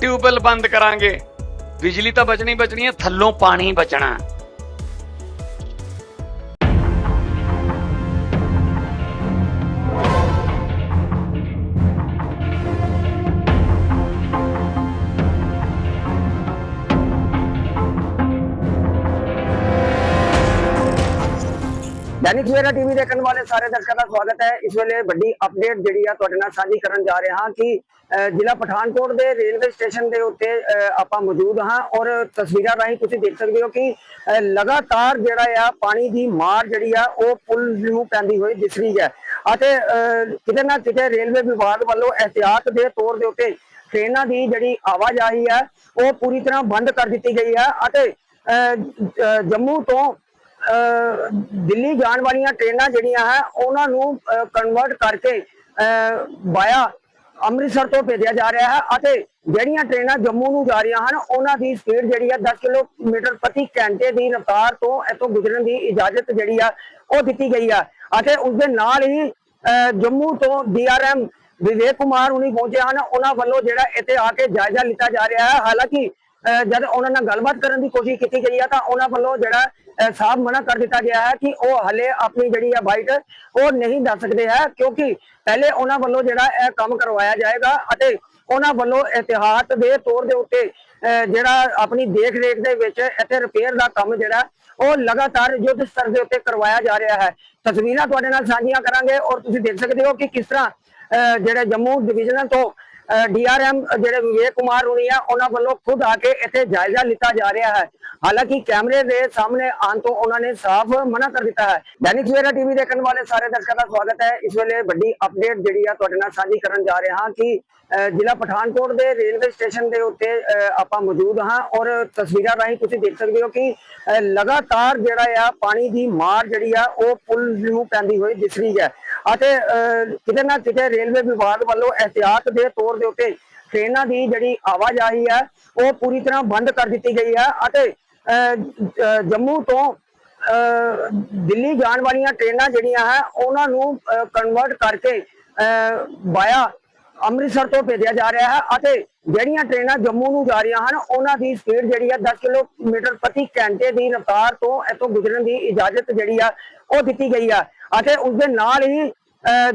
Tubewell ਬੰਦ ਕਰਾਂਗੇ। ਬਿਜਲੀ ਤਾਂ ਬਚਣੀ ਬਚਣੀ ਹੈ ਥੱਲੋਂ ਪਾਣੀ ਬਚਣਾ। ਸਵੇਰਾ ਟੀਵੀ ਦੇਖਣ ਵਾਲੇ ਸਾਰੇ ਦਰਸ਼ਕਾਂ ਦਾ ਸਵਾਗਤ ਹੈ। ਇਸ ਵੇਲੇ ਵੱਡੀ ਅਪਡੇਟ ਜਿਹੜੀ ਆ ਤੁਹਾਡੇ ਨਾਲ ਸਾਂਝੀ ਕਰਨ ਜਾ ਰਹੇ ਹਾਂ ਕਿ ਜ਼ਿਲ੍ਹਾ ਪਠਾਨਕੋਟ ਦੇ ਰੇਲਵੇ ਸਟੇਸ਼ਨ ਦੇ ਉੱਤੇ ਆਪਾਂ ਮੌਜੂਦ ਹਾਂ ਔਰ ਤਸਵੀਰਾਂ ਰਾਹੀਂ ਤੁਸੀਂ ਦੇਖ ਸਕਦੇ ਹੋ ਕਿ ਲਗਾਤਾਰ ਜਿਹੜਾ ਆ ਪਾਣੀ ਦੀ ਮਾਰ ਜਿਹੜੀ ਆ ਉਹ ਪੁਲ ਨੂੰ ਪੈਂਦੀ ਹੋਈ ਦਿਸ ਰਹੀ ਹੈ। ਅਤੇ ਕਿਤੇ ਨਾ ਕਿਤੇ ਰੇਲਵੇ ਵਿਭਾਗ ਵੱਲੋਂ ਇਹਤਿਆਤ ਦੇ ਤੌਰ ਦੇ ਉੱਤੇ ਟ੍ਰੇਨਾਂ ਦੀ ਜਿਹੜੀ ਆਵਾਜਾਈ ਹੈ ਉਹ ਪੂਰੀ ਤਰ੍ਹਾਂ ਬੰਦ ਕਰ ਦਿੱਤੀ ਗਈ ਹੈ ਅਤੇ ਅਹ, ਜੰਮੂ ਤੋਂ ਦਿੱਲੀ ਜਾਣ ਵਾਲੀਆਂ ਟ੍ਰੇਨਾਂ ਜਿਹੜੀਆਂ ਹੈ, ਉਹਨਾਂ ਨੂੰ ਕਨਵਰਟ ਕਰਕੇ ਬਾਇਆ ਅੰਮ੍ਰਿਤਸਰ ਤੋਂ ਭੇਜਿਆ ਜਾ ਰਿਹਾ ਹੈ ਅਤੇ ਜਿਹੜੀਆਂ ਟ੍ਰੇਨਾਂ ਜੰਮੂ ਨੂੰ ਜਾ ਰਹੀਆਂ ਹਨ, ਉਹਨਾਂ ਦੀ ਸਪੀਡ ਜਿਹੜੀ ਹੈ 10 ਕਿਲੋਮੀਟਰ ਪ੍ਰਤੀ ਘੰਟੇ ਦੀ ਰਫ਼ਤਾਰ ਤੋਂ ਇੱਥੋਂ ਗੁਜ਼ਰਨ ਦੀ ਇਜਾਜ਼ਤ ਜਿਹੜੀ ਆ, ਉਹ ਦਿੱਤੀ ਗਈ ਆ। ਅਤੇ ਉਸ ਦੇ ਨਾਲ ਹੀ ਜੰਮੂ ਤੋਂ ਡੀਆਰਐਮ ਵਿਵੇਕ ਕੁਮਾਰ ਹੁਣੀ ਪਹੁੰਚੇ ਹਨ। ਉਹਨਾਂ ਵੱਲੋਂ ਜਿਹੜਾ ਇੱਥੇ ਆ ਕੇ ਜਾਇਜ਼ਾ ਲਿੱਤਾ ਜਾ ਰਿਹਾ ਹੈ। ਹਾਲਾਂਕਿ ਜਦ ਉਹਨਾਂ ਨਾਲ ਗੱਲਬਾਤ ਕਰਨ ਦੀ ਕੋਸ਼ਿਸ਼ ਕੀਤੀ ਗਈ ਆ, ਤਾਂ ਉਹਨਾਂ ਵੱਲੋਂ ਜਿਹੜਾ ਸਾਫ਼ ਮਨਾ ਕਰ ਦਿੱਤਾ ਗਿਆ ਹੈ ਕਿ ਉਹ ਹਲੇ ਆਪਣੀ ਜਿਹੜੀ ਆ ਬਾਈਟ ਉਹ ਨਹੀਂ ਦੱਸ ਸਕਦੇ ਹੈ, ਕਿਉਂਕਿ ਪਹਿਲੇ ਉਹਨਾਂ ਵੱਲੋਂ ਜਿਹੜਾ ਇਹ ਕੰਮ ਕਰਵਾਇਆ ਜਾਏਗਾ ਅਤੇ ਉਹਨਾਂ ਵੱਲੋਂ ਇਤਿਹਾਸ ਦੇ ਤੌਰ ਦੇ ਉੱਤੇ, ਅਹ, ਜਿਹੜਾ ਆਪਣੀ ਦੇਖ ਰੇਖ ਦੇ ਵਿੱਚ ਇੱਥੇ ਰਿਪੇਅਰ ਦਾ ਕੰਮ ਜਿਹੜਾ, ਉਹ ਲਗਾਤਾਰ ਯੁੱਧ ਸਤਰ ਦੇ ਉੱਤੇ ਕਰਵਾਇਆ ਜਾ ਰਿਹਾ ਹੈ। ਤਸਵੀਰਾਂ ਤੁਹਾਡੇ ਨਾਲ ਸਾਂਝੀਆਂ ਕਰਾਂਗੇ ਔਰ ਤੁਸੀਂ ਦੇਖ ਸਕਦੇ ਹੋ ਕਿ ਕਿਸ ਤਰ੍ਹਾਂ, ਅਹ, ਜਿਹੜੇ ਜੰਮੂ ਡਿਵੀਜ਼ਨਲ ਤੋਂ ਡੀਆਰਐਮ ਜਿਹੜੇ ਵਿਵੇਕ ਕੁਮਾਰ ਹੁਣੀ ਆ ਉਹਨਾਂ ਵੱਲੋਂ ਖੁਦ ਆ ਕੇ ਇੱਥੇ ਜਾਇਜ਼ਾ ਲਿੱਤਾ ਜਾ ਰਿਹਾ ਹੈ। ਹਾਲਾਂਕਿ ਕੈਮਰੇ ਦੇ ਸਾਹਮਣੇ ਆਉਣ ਤੋਂ ਉਹਨਾਂ ਨੇ ਸਾਫ਼ ਮਨਾ ਕਰ ਦਿੱਤਾ ਹੈ। ਦੈਨਿਕ ਸਵੇਰਾ ਟੀਵੀ ਦੇਖਣ ਵਾਲੇ ਸਾਰੇ ਦਰਸ਼ਕਾਂ ਦਾ ਸਵਾਗਤ ਹੈ। ਇਸ ਵੇਲੇ ਵੱਡੀ ਅਪਡੇਟ ਜਿਹੜੀ ਆ ਤੁਹਾਡੇ ਨਾਲ ਸਾਂਝੀ ਕਰਨ ਜਾ ਰਹੇ ਹਾਂ ਕਿ ਜ਼ਿਲ੍ਹਾ ਪਠਾਨਕੋਟ ਦੇ ਰੇਲਵੇ ਸਟੇਸ਼ਨ ਦੇ ਉੱਤੇ ਅਹ, ਆਪਾਂ ਮੌਜੂਦ ਹਾਂ ਔਰ ਤਸਵੀਰਾਂ ਰਾਹੀਂ ਤੁਸੀਂ ਦੇਖ ਸਕਦੇ ਹੋ ਕਿ ਲਗਾਤਾਰ ਜਿਹੜਾ ਆ ਪਾਣੀ ਦੀ ਮਾਰ ਜਿਹੜੀ ਆ ਉਹ ਪੁਲ ਨੂੰ ਪੈਂਦੀ ਹੋਈ ਦਿਸ ਰਹੀ ਹੈ। ਅਤੇ ਅਹ, ਕਿਤੇ ਨਾ ਕਿਤੇ ਰੇਲਵੇ ਵਿਭਾਗ ਵੱਲੋਂ ਇਹਤਿਆਤ ਦੇ ਤੌਰ ਦੇ ਉੱਤੇ ਟ੍ਰੇਨਾਂ ਦੀ ਜਿਹੜੀ ਆਵਾਜਾਈ ਹੈ, ਉਹ ਪੂਰੀ ਤਰ੍ਹਾਂ ਬੰਦ ਕਰ ਦਿੱਤੀ ਗਈ ਹੈ ਅਤੇ ਜੰਮੂ ਤੋਂ ਦਿੱਲੀ ਜਾਣ ਵਾਲੀਆਂ ਟ੍ਰੇਨਾਂ ਜਿਹੜੀਆਂ ਹੈ, ਉਹਨਾਂ ਨੂੰ ਕਨਵਰਟ ਕਰਕੇ ਬਾਇਆ ਅੰਮ੍ਰਿਤਸਰ ਤੋਂ ਭੇਜਿਆ ਜਾ ਰਿਹਾ ਹੈ ਅਤੇ ਜਿਹੜੀਆਂ ਟ੍ਰੇਨਾਂ ਜੰਮੂ ਨੂੰ ਜਾ ਰਹੀਆਂ ਹਨ, ਉਹਨਾਂ ਦੀ ਸਪੀਡ ਜਿਹੜੀ ਹੈ 10 ਕਿਲੋਮੀਟਰ ਪ੍ਰਤੀ ਘੰਟੇ ਦੀ ਰਫ਼ਤਾਰ ਤੋਂ ਇੱਥੋਂ ਗੁਜ਼ਰਨ ਦੀ ਇਜਾਜ਼ਤ ਜਿਹੜੀ ਆ ਉਹ ਦਿੱਤੀ ਗਈ ਆ ਅਤੇ ਉਸ ਦੇ ਨਾਲ ਹੀ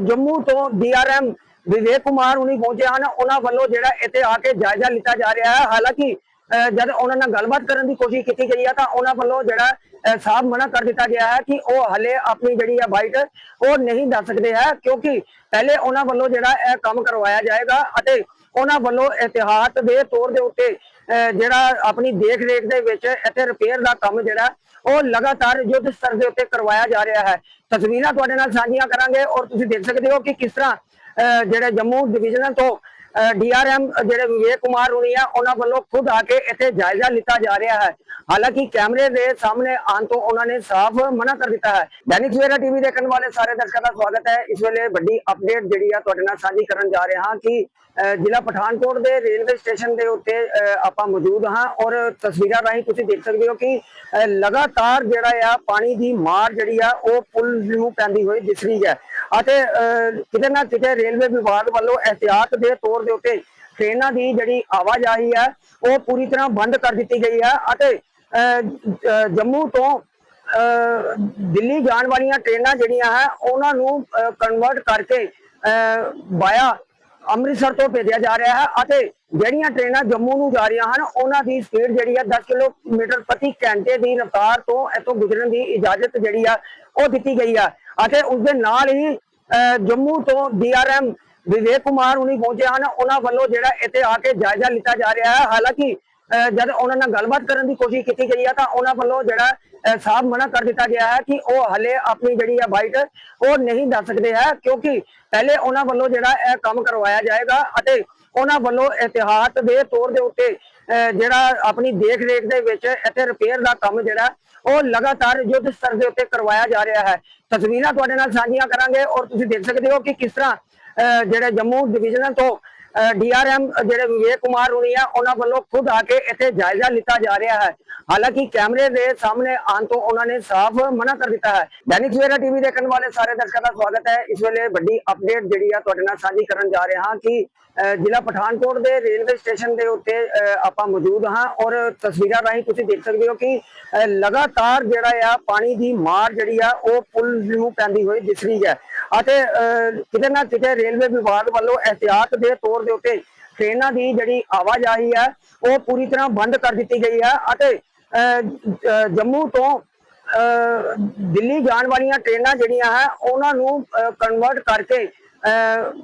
ਜੰਮੂ ਤੋਂ ਡੀਆਰਐਮ ਵਿਵੇਕ ਕੁਮਾਰ ਹੁਣੀ ਪਹੁੰਚੇ ਹਨ। ਉਹਨਾਂ ਵੱਲੋਂ ਜਿਹੜਾ ਇੱਥੇ ਆ ਕੇ ਜਾਇਜ਼ਾ ਲਿੱਤਾ ਜਾ ਰਿਹਾ ਹੈ। ਹਾਲਾਂਕਿ ਅਹ, ਜਦ ਉਹਨਾਂ ਨਾਲ ਗੱਲਬਾਤ ਕਰਨ ਦੀ ਕੋਸ਼ਿਸ਼ ਕੀਤੀ ਗਈ ਹੈ ਤਾਂ ਉਹਨਾਂ ਵੱਲੋਂ ਜਿਹੜਾ ਸਾਫ਼ ਮਨਾ ਕਰ ਦਿੱਤਾ ਗਿਆ ਹੈ ਕਿ ਉਹ ਹਲੇ ਆਪਣੀ ਜਿਹੜੀ ਹੈ ਬਾਈਟ ਉਹ ਨਹੀਂ ਦੱਸ ਸਕਦੇ ਹੈ। ਕਿਉਂਕਿ ਪਹਿਲੇ ਉਹਨਾਂ ਵੱਲੋਂ ਜਿਹੜਾ ਇਹ ਕੰਮ ਕਰਵਾਇਆ ਜਾਏਗਾ ਅਤੇ ਉਹਨਾਂ ਵੱਲੋਂ ਇਤਿਹਾਸ ਦੇ ਤੌਰ ਦੇ ਉੱਤੇ ਅਹ, ਜਿਹੜਾ ਆਪਣੀ ਦੇਖ ਰੇਖ ਦੇ ਵਿੱਚ ਇੱਥੇ ਰਿਪੇਅਰ ਦਾ ਕੰਮ ਜਿਹੜਾ ਉਹ ਲਗਾਤਾਰ ਯੁੱਧ ਸਤਰ ਦੇ ਉੱਤੇ ਕਰਵਾਇਆ ਜਾ ਰਿਹਾ ਹੈ। ਤਸਵੀਰਾਂ ਤੁਹਾਡੇ ਨਾਲ ਸਾਂਝੀਆਂ ਕਰਾਂਗੇ ਔਰ ਤੁਸੀਂ ਦੇਖ ਸਕਦੇ ਹੋ ਕਿ ਕਿਸ ਤਰ੍ਹਾਂ ਜਿਹੜੇ ਜੰਮੂ ਡਿਵੀਜ਼ਨਲ ਤੋਂ ਡੀਆਰਐਮ ਜਿਹੜੇ ਵਿਵੇਕ ਕੁਮਾਰ ਹੁਣੀ ਆ ਉਹਨਾਂ ਵੱਲੋਂ ਖੁਦ ਆ ਕੇ ਇੱਥੇ ਜਾਇਜ਼ਾ ਲਿੱਤਾ ਜਾ ਰਿਹਾ ਹੈ। ਹਾਲਾਂਕਿ ਕੈਮਰੇ ਦੇ ਸਾਹਮਣੇ ਆਉਣ ਤੋਂ ਉਹਨਾਂ ਨੇ ਸਾਫ਼ ਮਨਾ ਕਰ ਦਿੱਤਾ ਹੈ। ਦੈਨਿਕ ਸਵੇਰਾ ਟੀਵੀ ਦੇਖਣ ਵਾਲੇ ਸਾਰੇ ਦਰਸ਼ਕਾਂ ਦਾ ਸਵਾਗਤ ਹੈ। ਇਸ ਵੇਲੇ ਵੱਡੀ ਅਪਡੇਟ ਜਿਹੜੀ ਆ ਤੁਹਾਡੇ ਨਾਲ ਸਾਂਝੀ ਕਰਨ ਜਾ ਰਹੇ ਹਾਂ ਕਿ ਜ਼ਿਲ੍ਹਾ ਪਠਾਨਕੋਟ ਦੇ ਰੇਲਵੇ ਸਟੇਸ਼ਨ ਦੇ ਉੱਤੇ ਅਹ, ਆਪਾਂ ਮੌਜੂਦ ਹਾਂ ਔਰ ਤਸਵੀਰਾਂ ਰਾਹੀਂ ਤੁਸੀਂ ਦੇਖ ਸਕਦੇ ਹੋ ਕਿ ਲਗਾਤਾਰ ਜਿਹੜਾ ਆ ਪਾਣੀ ਦੀ ਮਾਰ ਜਿਹੜੀ ਆ ਉਹ ਪੁਲ ਨੂੰ ਪੈਂਦੀ ਹੋਈ ਦਿਸ ਰਹੀ ਹੈ। ਅਤੇ ਅਹ, ਕਿਤੇ ਨਾ ਕਿਤੇ ਰੇਲਵੇ ਵਿਭਾਗ ਵੱਲੋਂ ਇਹਤਿਆਤ ਦੇ ਤੌਰ ਦੇ ਉੱਤੇ ਟ੍ਰੇਨਾਂ ਦੀ ਜਿਹੜੀ ਆਵਾਜਾਈ ਹੈ, ਉਹ ਪੂਰੀ ਤਰ੍ਹਾਂ ਬੰਦ ਕਰ ਦਿੱਤੀ ਗਈ ਹੈ ਅਤੇ ਜੰਮੂ ਤੋਂ ਦਿੱਲੀ ਜਾਣ ਵਾਲੀਆਂ ਟ੍ਰੇਨਾਂ ਜਿਹੜੀਆਂ ਹੈ, ਉਹਨਾਂ ਨੂੰ ਕਨਵਰਟ ਕਰਕੇ ਬਾਇਆ ਅੰਮ੍ਰਿਤਸਰ ਤੋਂ ਭੇਜਿਆ ਜਾ ਰਿਹਾ ਹੈ ਅਤੇ ਜਿਹੜੀਆਂ ਟ੍ਰੇਨਾਂ ਜੰਮੂ ਨੂੰ ਜਾ ਰਹੀਆਂ ਹਨ, ਉਹਨਾਂ ਦੀ ਸਪੀਡ ਜਿਹੜੀ ਹੈ 10 ਕਿਲੋਮੀਟਰ ਪ੍ਰਤੀ ਘੰਟੇ ਦੀ ਰਫ਼ਤਾਰ ਤੋਂ ਇੱਥੋਂ ਗੁਜ਼ਰਨ ਦੀ ਇਜਾਜ਼ਤ ਜਿਹੜੀ ਆ ਉਹ ਦਿੱਤੀ ਗਈ ਆ ਅਤੇ ਉਸ ਦੇ ਨਾਲ ਹੀ ਜੰਮੂ ਤੋਂ ਡੀਆਰਐਮ ਵਿਵੇਕ ਕੁਮਾਰ ਹੁਣੀ ਪਹੁੰਚੇ ਹਨ। ਉਹਨਾਂ ਵੱਲੋਂ ਜਿਹੜਾ ਇੱਥੇ ਆ ਕੇ ਜਾਇਜ਼ਾ ਲਿੱਤਾ ਜਾ ਰਿਹਾ ਹੈ। ਹਾਲਾਂਕਿ ਅਹ, ਜਦ ਉਹਨਾਂ ਨਾਲ ਗੱਲਬਾਤ ਕਰਨ ਦੀ ਕੋਸ਼ਿਸ਼ ਕੀਤੀ ਗਈ ਹੈ ਤਾਂ ਉਹਨਾਂ ਵੱਲੋਂ ਜਿਹੜਾ ਸਾਫ਼ ਮਨਾ ਕਰ ਦਿੱਤਾ ਗਿਆ ਹੈ ਕਿ ਉਹ ਹਲੇ ਆਪਣੀ ਜਿਹੜੀ ਹੈ ਬਾਈਟ ਉਹ ਨਹੀਂ ਦੱਸ ਸਕਦੇ ਹੈ। ਕਿਉਂਕਿ ਪਹਿਲੇ ਉਹਨਾਂ ਵੱਲੋਂ ਜਿਹੜਾ ਇਹ ਕੰਮ ਕਰਵਾਇਆ ਜਾਏਗਾ ਅਤੇ ਉਹਨਾਂ ਵੱਲੋਂ ਇਤਿਹਾਸ ਦੇ ਤੌਰ ਦੇ ਉੱਤੇ ਅਹ, ਜਿਹੜਾ ਆਪਣੀ ਦੇਖ ਰੇਖ ਦੇ ਵਿੱਚ ਇੱਥੇ ਰਿਪੇਅਰ ਦਾ ਕੰਮ ਜਿਹੜਾ ਉਹ ਲਗਾਤਾਰ ਯੁੱਧ ਸਤਰ ਦੇ ਉੱਤੇ ਕਰਵਾਇਆ ਜਾ ਰਿਹਾ ਹੈ। ਤਸਵੀਰਾਂ ਤੁਹਾਡੇ ਨਾਲ ਸਾਂਝੀਆਂ ਕਰਾਂਗੇ ਔਰ ਤੁਸੀਂ ਦੇਖ ਸਕਦੇ ਹੋ ਕਿ ਕਿਸ ਤਰ੍ਹਾਂ ਜਿਹੜੇ ਜੰਮੂ ਡਿਵੀਜ਼ਨਲ ਤੋਂ ਡੀਆਰਐਮ ਜਿਹੜੇ ਵਿਵੇਕ ਕੁਮਾਰ ਹੁਣੀ ਆ ਉਹਨਾਂ ਵੱਲੋਂ ਖੁਦ ਆ ਕੇ ਇੱਥੇ ਜਾਇਜ਼ਾ ਲਿੱਤਾ ਜਾ ਰਿਹਾ ਹੈ। ਹਾਲਾਂਕਿ ਕੈਮਰੇ ਦੇ ਸਾਹਮਣੇ ਆਉਣ ਤੋਂ ਉਹਨਾਂ ਨੇ ਸਾਫ਼ ਮਨਾ ਕਰ ਦਿੱਤਾ ਹੈ। ਦੈਨਿਕ ਸਵੇਰਾ ਟੀਵੀ ਦੇਖਣ ਵਾਲੇ ਸਾਰੇ ਦਰਸ਼ਕਾਂ ਦਾ ਸਵਾਗਤ ਹੈ। ਇਸ ਵੇਲੇ ਵੱਡੀ ਅਪਡੇਟ ਜਿਹੜੀ ਆ ਤੁਹਾਡੇ ਨਾਲ ਸਾਂਝੀ ਕਰਨ ਜਾ ਰਹੇ ਹਾਂ ਕਿ ਜ਼ਿਲ੍ਹਾ ਪਠਾਨਕੋਟ ਦੇ ਰੇਲਵੇ ਸਟੇਸ਼ਨ ਦੇ ਉੱਤੇ ਆਪਾਂ ਮੌਜੂਦ ਹਾਂ ਔਰ ਤਸਵੀਰਾਂ ਰਾਹੀਂ ਤੁਸੀਂ ਦੇਖ ਸਕਦੇ ਹੋ ਕਿ ਲਗਾਤਾਰ ਜਿਹੜਾ ਆ ਪਾਣੀ ਦੀ ਮਾਰ ਜਿਹੜੀ ਆ ਉਹ ਪੁਲ ਨੂੰ ਪੈਂਦੀ ਹੋਈ ਦਿਸ ਰਹੀ ਹੈ। ਅਤੇ ਅਹ, ਕਿਤੇ ਨਾ ਕਿਤੇ ਰੇਲਵੇ ਵਿਭਾਗ ਵੱਲੋਂ ਇਹਤਿਆਤ ਦੇ ਤੌਰ ਦੇ ਉੱਤੇ ਟ੍ਰੇਨਾਂ ਦੀ ਜਿਹੜੀ ਆਵਾਜਾਈ ਹੈ, ਉਹ ਪੂਰੀ ਤਰ੍ਹਾਂ ਬੰਦ ਕਰ ਦਿੱਤੀ ਗਈ ਹੈ ਅਤੇ ਜੰਮੂ ਤੋਂ ਦਿੱਲੀ ਜਾਣ ਵਾਲੀਆਂ ਟ੍ਰੇਨਾਂ ਜਿਹੜੀਆਂ ਹੈ, ਉਹਨਾਂ ਨੂੰ ਕਨਵਰਟ ਕਰਕੇ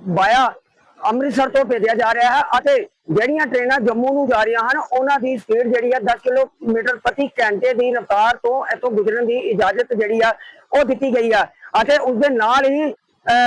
ਬਾਇਆ ਅੰਮ੍ਰਿਤਸਰ ਤੋਂ ਭੇਜਿਆ ਜਾ ਰਿਹਾ ਹੈ ਅਤੇ ਜਿਹੜੀਆਂ ਟ੍ਰੇਨਾਂ ਜੰਮੂ ਨੂੰ ਜਾ ਰਹੀਆਂ ਹਨ, ਉਹਨਾਂ ਦੀ ਸਪੀਡ ਜਿਹੜੀ ਹੈ 10 ਕਿਲੋਮੀਟਰ ਪ੍ਰਤੀ ਘੰਟੇ ਦੀ ਰਫ਼ਤਾਰ ਤੋਂ ਇੱਥੋਂ ਗੁਜ਼ਰਨ ਦੀ ਇਜਾਜ਼ਤ ਜਿਹੜੀ ਆ ਉਹ ਦਿੱਤੀ ਗਈ ਆ ਅਤੇ ਉਸ ਦੇ ਨਾਲ ਹੀ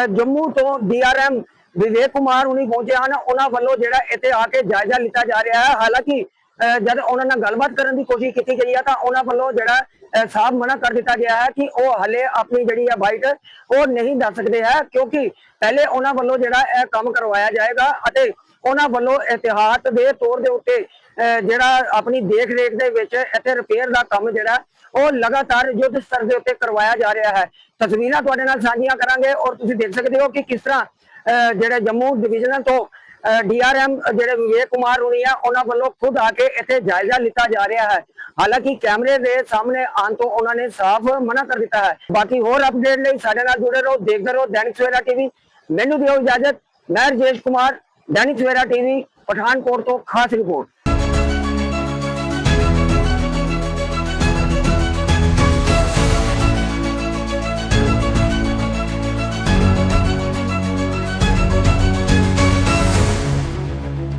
ਜੰਮੂ ਤੋਂ ਡੀਆਰਐਮ ਵਿਵੇਕ ਕੁਮਾਰ ਹੁਣੀ ਪਹੁੰਚੇ ਹਨ। ਉਹਨਾਂ ਵੱਲੋਂ ਜਿਹੜਾ ਇੱਥੇ ਆ ਕੇ ਜਾਇਜ਼ਾ ਲਿੱਤਾ ਜਾ ਰਿਹਾ ਹੈ। ਹਾਲਾਂਕਿ ਅਹ, ਜਦ ਉਹਨਾਂ ਨਾਲ ਗੱਲਬਾਤ ਕਰਨ ਦੀ ਕੋਸ਼ਿਸ਼ ਕੀਤੀ ਗਈ ਹੈ ਤਾਂ ਉਹਨਾਂ ਵੱਲੋਂ ਜਿਹੜਾ ਸਾਫ਼ ਮਨਾ ਕਰ ਦਿੱਤਾ ਗਿਆ ਹੈ ਕਿ ਉਹ ਹਲੇ ਆਪਣੀ ਜਿਹੜੀ ਹੈ ਬਾਈਟ ਉਹ ਨਹੀਂ ਦੱਸ ਸਕਦੇ ਹੈ। ਕਿਉਂਕਿ ਪਹਿਲੇ ਉਹਨਾਂ ਵੱਲੋਂ ਜਿਹੜਾ ਇਹ ਕੰਮ ਕਰਵਾਇਆ ਜਾਏਗਾ ਅਤੇ ਉਹਨਾਂ ਵੱਲੋਂ ਇਤਿਹਾਸ ਦੇ ਤੌਰ ਦੇ ਉੱਤੇ ਅਹ, ਜਿਹੜਾ ਆਪਣੀ ਦੇਖ ਰੇਖ ਦੇ ਵਿੱਚ ਇੱਥੇ ਰਿਪੇਅਰ ਦਾ ਕੰਮ ਜਿਹੜਾ ਉਹ ਲਗਾਤਾਰ ਯੁੱਧ ਸਤਰ ਦੇ ਉੱਤੇ ਕਰਵਾਇਆ ਜਾ ਰਿਹਾ ਹੈ। ਤਸਵੀਰਾਂ ਤੁਹਾਡੇ ਨਾਲ ਸਾਂਝੀਆਂ ਕਰਾਂਗੇ ਔਰ ਤੁਸੀਂ ਦੇਖ ਸਕਦੇ ਹੋ ਕਿ ਕਿਸ ਤਰ੍ਹਾਂ ਜਿਹੜੇ ਜੰਮੂ ਡਿਵੀਜ਼ਨਲ ਤੋਂ ਡੀਆਰਐਮ ਜਿਹੜੇ ਵਿਵੇਕ ਕੁਮਾਰ ਹੁਣੀ ਆ, ਉਹਨਾਂ ਵੱਲੋਂ ਖੁਦ ਆ ਕੇ ਇੱਥੇ ਜਾਇਜ਼ਾ ਲਿੱਤਾ ਜਾ ਰਿਹਾ ਹੈ। ਹਾਲਾਂਕਿ ਕੈਮਰੇ ਦੇ ਸਾਹਮਣੇ ਆਉਣ ਤੋਂ ਉਹਨਾਂ ਨੇ ਸਾਫ਼ ਮਨਾ ਕਰ ਦਿੱਤਾ ਹੈ। ਬਾਕੀ ਹੋਰ ਅਪਡੇਟ ਲਈ ਸਾਡੇ ਨਾਲ ਜੁੜੇ ਰਹੋ, ਦੇਖਦੇ ਰਹੋ ਦੈਨਿਕ ਸਵੇਰਾ ਟੀਵੀ। ਮੈਨੂੰ ਦਿਓ ਇਜਾਜ਼ਤ, ਮੈਂ ਰਜੇਸ਼ ਕੁਮਾਰ, ਦੈਨਿਕ ਸਵੇਰਾ ਟੀਵੀ, ਪਠਾਨਕੋਟ ਤੋਂ ਖਾਸ ਰਿਪੋਰਟ।